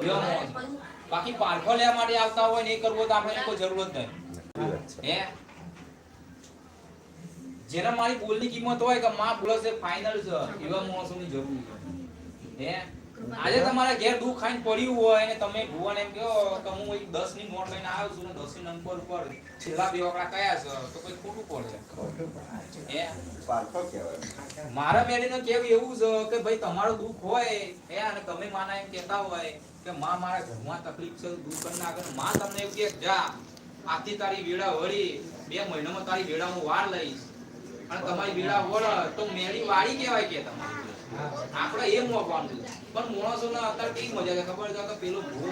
બાકી પારખો લેવા માટે આવતા હોય ને એ કરવો તો આપણે કોઈ જરૂર જ નહીં. હે? જેના મારી બોલની કિંમત હોય કે માં બોલે છે ફાઇનલ છે. એવા માણસોની જરૂર હે? આજે તમારા ઘેર દુઃખ ખાઈને પડ્યું હોય અને તમે ભુવન એમ કહો કે હું એક 10 ની નોટ લઈને આવ્યો છું ને 10 ની નંબર ઉપર છેલ્લા બે આંકડા કયા છે, તો કોઈ ખોટું પડે. કહેવાય મારા મેળીને કેવું એવું છે કે ભાઈ, તમારું દુઃખ હોય એ અને તમે માના એમ કહેતા હોય કે માં, મારા ઘરમાં તકલીફ છે દુઃખ કરી નાખે માં તમને એવું કે, જા, આથી તારી વેળા વળી, બે મહિનામાં તારી વેળા હું વાર લઈશ. અને તમારી વેળા વળ, તો મેળી વાળી કહેવાય કે તમારી આપણે એ મોકવાનું છે. પણ માણસોને અત્યારે કઈ મજા છે ખબર છે? કે પેલો ભો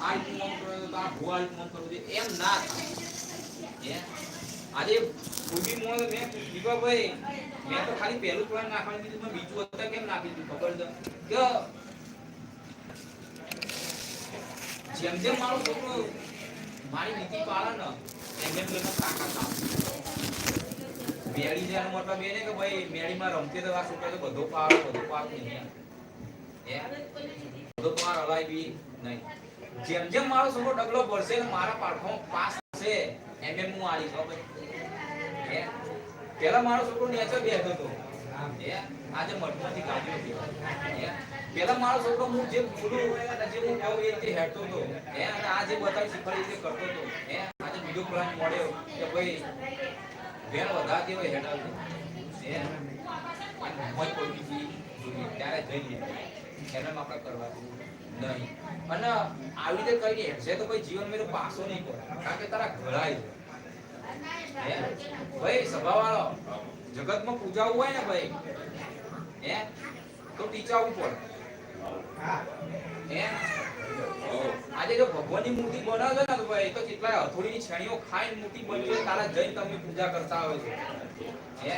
આ રીતનું કરે તો આ ભો આ રીતનું કરવું જોઈએ. એમ ના થાય. આજે કોઈ મોણ મેં દીપાભાઈ મેં તો ખાલી પહેલું પ્લાન નાખવાનું કીધું મેં બીજું અત્યારે કેમ નાખી દીધું? ખબર છે? કે જેમ જેમ મારો છોકરો, મારી નીતિ પાળે ને, એમ એમ લોકો તાકાત મેળી છે એનો મતલબ એ નહીં કે ભાઈ, મેળીમાં રમતી તો આ છોકરા તો બધો પાર બધો પાક નહીં. બધો પાર હલાય નહીં. જેમ જેમ મારો છોકરો ડગલો ભરશે મારા પાઠો પાસ થશે, એમ એમ હું આવી જાઉં પેલા મારો છોકરો નેચર બેઠો હતો. આજે મઠમાંથી કાઢ્યો હતો પેલા મારો છોકરો હું જે બોલું જે હું કહું એ રીતે હેઠતો હતો. હે? અને આ જે બતાવી શીખવાડી રીતે કરતો હતો. હે? આજે બીજો પ્લાન મળ્યો કે ભાઈ વેણ વધારે દેવો હેડાવતી હે? મોજ પડી જોઈએ ત્યારે જઈએ એને આપણે કરવાનું નહીં. અને આવી રીતે કઈ હેડશે તો ભાઈ જીવન મેરો પાસો નહીં કરે કારણ કે તારા ઘડાય છે. ભાઈ, સભાવાળો, જગતમાં પૂજાવું હોય ને ભાઈ, હે? તો ટીચાવવું પડે. હે? આજે જો ભગવાનની મૂર્તિ બનાવે છે ને ભાઈ, તો કેટલાય હથોડીની છણીઓ ખાઈને મૂર્તિ બની તારા જઈને તમે પૂજા કરતા હોય છે. હે?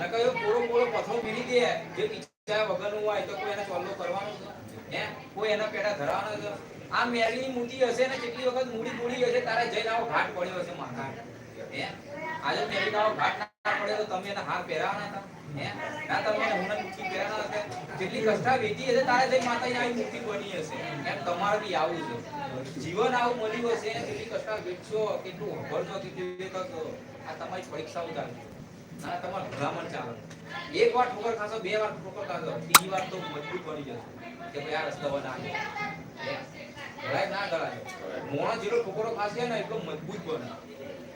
નકર એવો પોળો પથરો મેલી દે. જે ટીચા વગરનું હોય તો કોઈ એને ચોલ્લો કરવાનો હે? કોઈ એના પેટા ધરાવાનો આ મેળીની મૂર્તિ હશે ને કેટલી વખત મૂડી પૂડી હશે, તારે જઈને આવો ઘાટ પડ્યો હશે માથા. હે? આજે મેળીનો આવો ઘાટ ના પડ્યો તો તમે એને હાર પહેરાવાના હતા. હે? ના, તમે એને હુનર મૂકી પહેરાવાના હતા. જેટલી કષ્ટા વેચી હશે, તારે જઈને માતાની આવી મૂર્તિ બની હશે. એમ તમારે બી આવું છે. જીવન આવું મળ્યું હશે કેટલી કષ્ટા વેઠશો કેટલું ભરજો એ કરશો આ તમારી પરીક્ષાઓ ચાલે ના તમારું ભલામણ ચાલે. એક વાર ઠોકર ખાશો, બે વાર ઠોકર ખાશો વાર તો મજબૂત બની જશો. ના ગળાય ના ગળાય? મોણસ જેટલો ને એટલો મજબૂત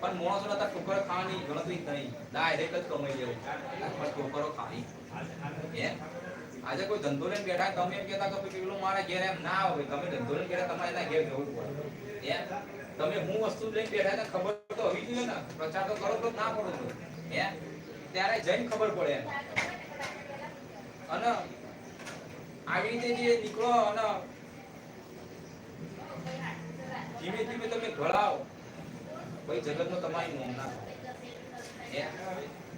પણ મોણસો ખાવાની ગણતરી જ કમાઈ લેવું. પણ ઠોકરો આજે કોઈ ધંધો લઈને બેઠા, તમે એમ કહેતા કે પેલો મારા ઘેર એમ ના આવે તમે ધંધો લઈને બેઠા, તમારે એના ઘેર જવું પડે. તમે હું વસ્તુ લઈને બેઠા ને ખબર તો હોવી જોઈએ ને. પ્રચાર તો કરો તો ના પડો. હે? ત્યારે જઈને ખબર પડે એમ. અને આવી રીતે જે નીકળો અને ધીમે ધીમે તમે ઘડાવો. ભાઈ નો તમારી નોંધ ના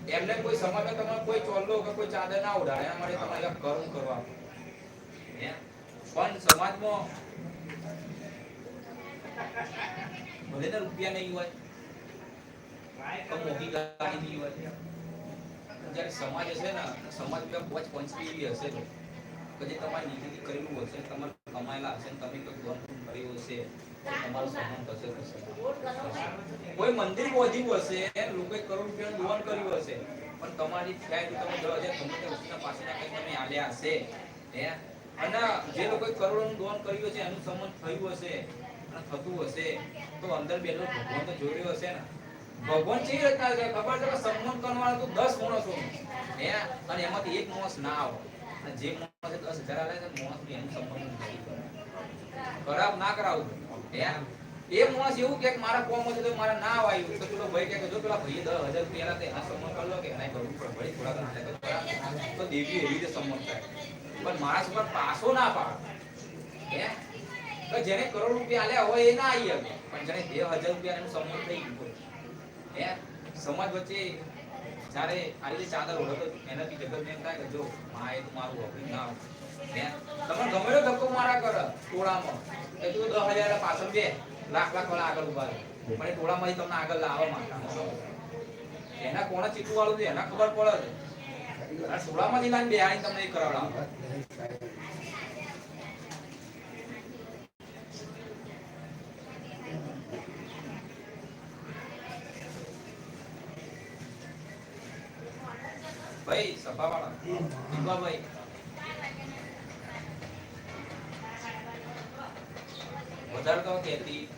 એમને કોઈ સમાજમાં તમારે કોઈ ચોલ્લો કે કોઈ ચાદર ના ઉડાડે. એના માટે તમારે કર્મ કરવા? પણ સમાજમાં ભલે ને રૂપિયા નહીં હોય તો મોટી ગાડી નહીં હોય જ્યારે સમાજ હશે ને, સમાજ બે પોચ પંચી એવી હશે કે જે તમારી નીતિથી કરેલું હશે, તમારે કમાયેલા હશે ને, તમે કંઈક દાન કર્યું હશે કોઈ મંદિર બોધ્યું હશે, લોકોએ કરોડ રૂપિયાનું દાન કર્યું હશે, પણ તમારી ફ્લાઇટ તમે દસ હજાર ગમે તે કંઈ આલ્યા હશે, હે? અને જે લોકોએ કરોડોનું દોન કર્યું હશે, એનું સંબંધ થયું હશે અને થતું હશે, તો અંદર બેલો ભગવાન તો રહ્યો હશે ને. ભગવાન કેવી રચના છે, ખબર છે કે સન્માન કરવાનો તો 10 માણસો હે? અને એમાંથી એક માણસ ના આવે. અને જે માણસે 10000 આવે છે માણસ એનું સન્માન ખરાબ ના કરાવું. હે? એ માણસ એવું કે મારા કોમ હતું તો મારા ના આવ્યું તો પેલો ભાઈ કે જો પેલા ભાઈએ 10000 રૂપિયા આલ્યા તે એના સન્માન કરી લો કે એના કરવું પડે ભાઈ થોડા ઘણા તો. દેવી એવી રીતે સન્માન થાય પણ માણસ પર પાસો ના પાડે. હે? તો જેને કરોડ રૂપિયા આલ્યા હોય એ ના આવી શકે. પણ જેને બે હજાર રૂપિયા એનું સન્માન થઈ ગયું હે સમાજ વચ્ચે જ્યારે આ રીતે ચાદર ઓળખો એનાથી જગત એમ થાય કે જો માં એ તો મારું ના તમે ગમે તો ધક્કો મારા કર ટોળામાં. એ તું દસ હજાર પાછળ બે લાખ લાખ વાળા આગળ ઊભા પણ એ ટોળામાંથી તમને આગળ લાવવા માંગતા એના કોણે ચીટું વાળું છે? એના ખબર પડે છે ટોળામાંથી લાઈને બેહાડીને તમને એ કરાવડાવે. વધારે તો કહેતી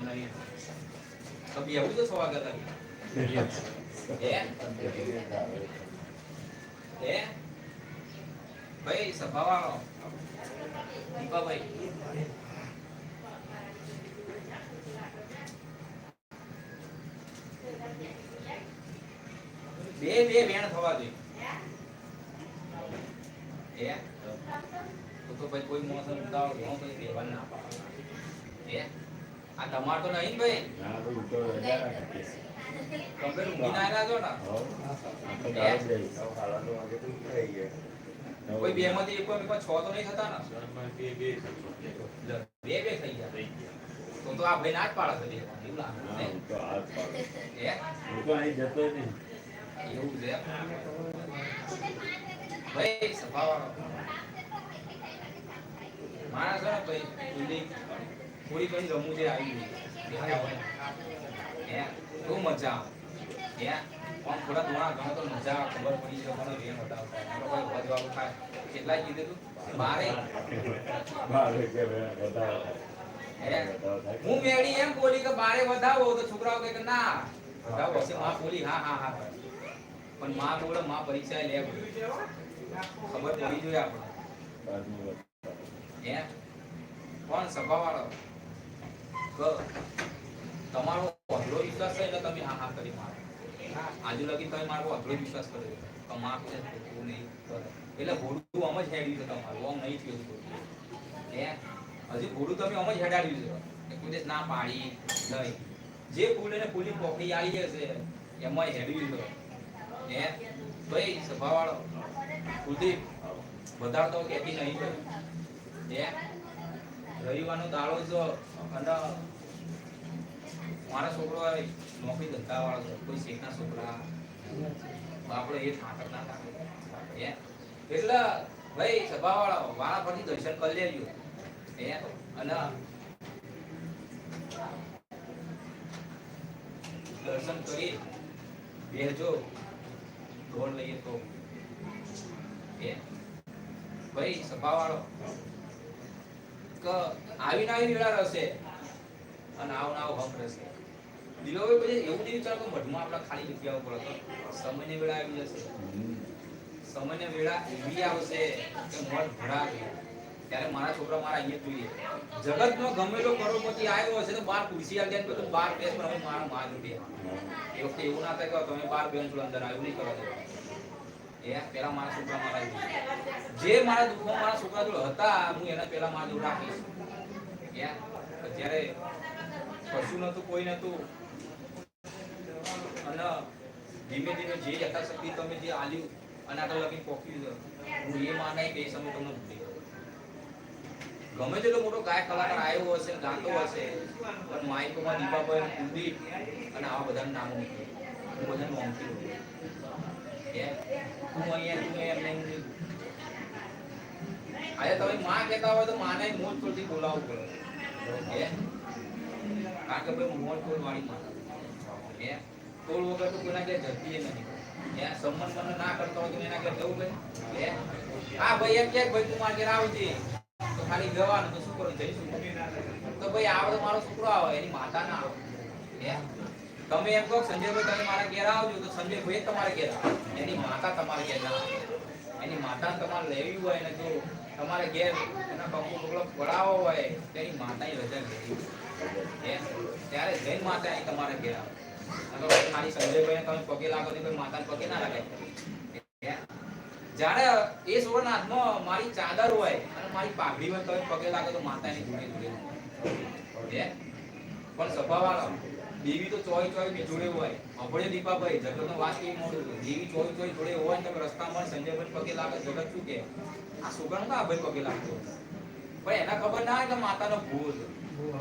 નહીં. બેહવું તો સ્વાગત હે? ભાઈ, સભાવાળો. દીપાભાઈ. બે બે વેણ થવા જોઈએ તો તો ભાઈ કોઈ મોસમ ઉતાવળ ઘણો દેવા ના આ તમાર તો નહીં ભાઈ? ના તો તમે ના ને? કોઈ બે માંથી એક કોઈ છ તો નહીં થતા ને? બે બે બે બે થઈ ગયા. તો તો આ ભાઈ ના જ પાડે છે એવું લાગે હા ને? હું તો આ જ પાડું. હે? હું તો અહીં જતો નહીં. એવું છે? ભાઈ સભાવાળો માણસ છે ને ભાઈ થોડી થોડી ઘણી રમૂજે આવી બહુ મજા આવે? પણ થોડા થોડા ઘણો તો મજા ખબર પડી કોઈ અવાજ વાળું થાય. કેટલાય કીધું તું? બારે. હે મેળી એમ બોલી કે બારે વધાવો તો છોકરાઓ કે ના. વધાવો હશે માં બોલી હા હા હા. પણ માં બોલે માં પરીક્ષા લે ખબર પડી જોઈએ આપણે હે? કોણ સભાવાળો? તમારો અધરો વિશ્વાસ છે એટલે તમે હા હા કરી મારો. આજુ લગી તમે મારો અધરો વિશ્વાસ કર્યો તો માં છે નહીં. એટલે ભોડું આમ જ હેડ્યું છે તમારું. આમ નહીં થયું. હે? હજી ભોડું તમે આમ જ હેડાડ્યું છે. કોઈ ના પાડી નહીં. જે ફૂલ એને ફૂલની પોકડી આવી જશે એમાં હેડ્યું છે હે? ભાઈ, સભાવાળો. કુલદીપ વધારે તો કહેતી નહીં હે? રવિવારનો દાડો જો અને મારા છોકરો નોકરી ધંધા વાળો છે. કોઈ શેઠના છોકરા. આપણે એ ઠાકર ના લાગે એટલે ભાઈ સભા વાળા વાળા પરથી દર્શન કરી લેજો. હે? અને દર્શન કરી બેહજો ઢોળ લઈએ તો હે ભાઈ સભા વાળો કે આવીને વેળા રહેશે અને આવ ના આવ હક રહેશે. દિલોભાઈ પછી એવું નહીં વિચારો કે મઢમાં આપણા ખાલી જગ્યાઓ પડે તો સમયની વેળા આવી જશે સમય ને વેળા એવી આવશે કે મઢ ભરાશે. ત્યારે મારા છોકરા મારા અહીંયા જોઈએ. જગતનો ગમે એટલો કરોડપતિ આવ્યો હશે તો બાર ખુરશી આવી જાય તો બાર બેસ પર હું મારા માં જોડે એ વખતે એવું ના થાય કે તમે બાર બેન છો અંદર આવ્યું નહીં કરવા છો. એ પેલા મારા છોકરા મારા. જે મારા દુઃખો મારા છોકરા જોડે હતા, હું એના પેલા મારા જોડે રાખીશ. અત્યારે કશું નતું કોઈ નતું અને ધીમે ધીમે જે યથાશક્તિ તમે જે આલ્યું અને આગળ લગી પોક્યું હું એ માનાય કે એ સમય તમને ભૂલી. ગમે તેટલો મોટો ગાયક કલાકાર આવ્યો હશે, ગાતો હશે, પણ માઇકોમાં દીપાભાઈ કુલદીપ અને આવા બધાના નામો હું બધાને હોઉં. હે? અહીંયા તું એમને એમ આજે તમે માં કહેતા હોય તો માને મોજ પરથી બોલાવવું પડે? કારણ કે ભાઈ મોજ તોડ વાળી માં હે ટોલ વગર તો કોઈના ઘેર જતી નથી હે સંબંધ ના કરતો હોય તો એના ઘેર જવું ભાઈ હે ભાઈ એમ કે ભાઈ તું મારા ઘેર આવજે તો ખાલી જવાનું તો છોકરો જઈશું. તો ભાઈ આવડો મારો છોકરો આવે, એની માતા ના આવે. તમે એમ કહો સંજયભાઈ, તમે મારા ઘેર આવજો, તો સંજયભાઈ તમારે ઘેર આવે. એની માતા તમારે ઘેર ના એની માતા તમારે લેવી હોય ને જો તમારે ઘેર એના કંકુ પગલો પડાવો હોય, તો એની માતાની રજા લેવી ત્યારે જૈન માતા તમારે ઘેર આવે. ખાલી સંજયભાઈ તમે પગે લાગો તો માતાને પગે ના લાગે? જ્યારે એ છોકરાના હાથમાં મારી ચાદર હોય અને મારી પાઘડીમાં તમે પગે લાગો તો માતાની જોડે જોડે પણ સ્વભાવવાળો દેવી તો ચોઈ ચોઈ બી જોડે હોય. અભળે દીપાભાઈ, જગતનો વાત કેવી મોડું દેવી ચોઈ ચોઈ જોડે હોય ને તમે રસ્તામાં સંજયભાઈ પગે લાગે, જગત શું કે આ છોકરાનો કા ભાઈ પગે લાગતો પણ એના ખબર ના હોય કે માતાનો ભૂત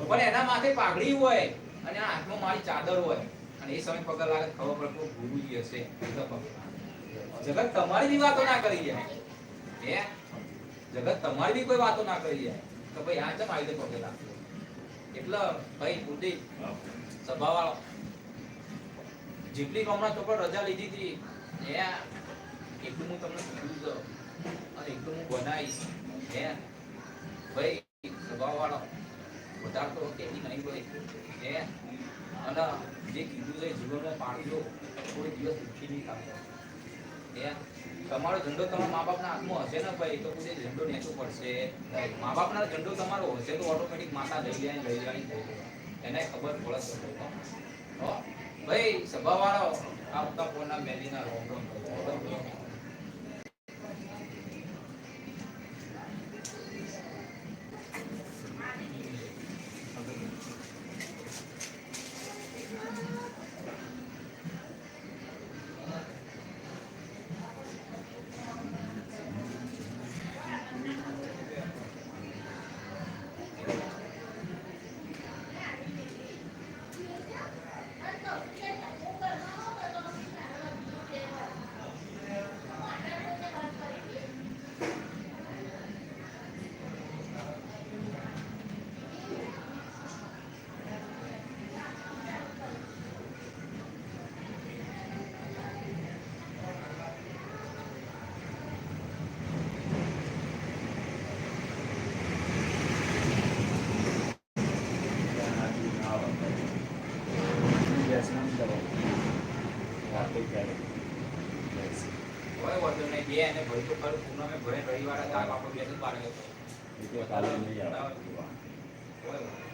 પણ એના માથે પાઘડી હોય અને આ હાથમાં મારી ચાદર હોય. અને એ સમય પગે લાગે ખબર પડે ગુરુજી હશે. પગે લાગે. જગત તમારી બી વાતો ના કરી જાય. હે? જગત તમારી બી કોઈ વાતો ના કરી જાય. તો ભાઈ આ કેમ આવી પગે લાગતો એટલે ભાઈ કુલદીપ, સભાવાળો, જેટલી ગામના ચોપડ રજા લીધી હતી એ એટલું હું તમને કીધું તો અને એટલું હું બનાવીશ, હે? ભાઈ સ્વભાવવાળો વધારે તો કેવી નહીં ભાઈ હે? અને જે કીધું છે, જીવનમાં પાડજો કોઈ દિવસ દુઃખી નહીં હે તમારો ઝંડો તમારા મા બાપના હાથમાં હશે ને ભાઈ, તો પછી ઝંડો નેચો પડશે. મા બાપના ઝંડો તમારો હશે તો ઓટોમેટિક માતા લઈ જાય લઈ જાય એને ખબર પડશે ભાઈ સ્વભાવવાળો આવતા ફોનના મેલીના રોમ રોમ કરો. ત્યાં આદમી ના વપરાય. ગેસના જ દવા. રાતે ક્યારે? ગેસ. કોઈ વાંધો નહીં બે અને ભાઈ તો ખરું પૂનમે ભરે રવિવારે તાપ આપણો બે તો પાડે તો એ કે કાલે નહીં આવે જોવા. કોઈ વાંધો નહીં.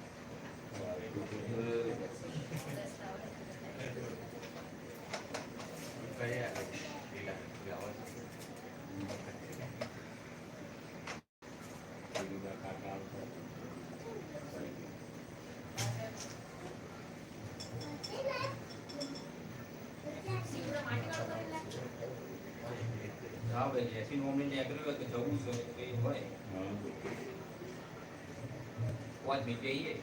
હા ભાઈ એસી નીકળ્યું હોય તો. જવું છે તો હોય પાંચ મિનિટ જઈએ.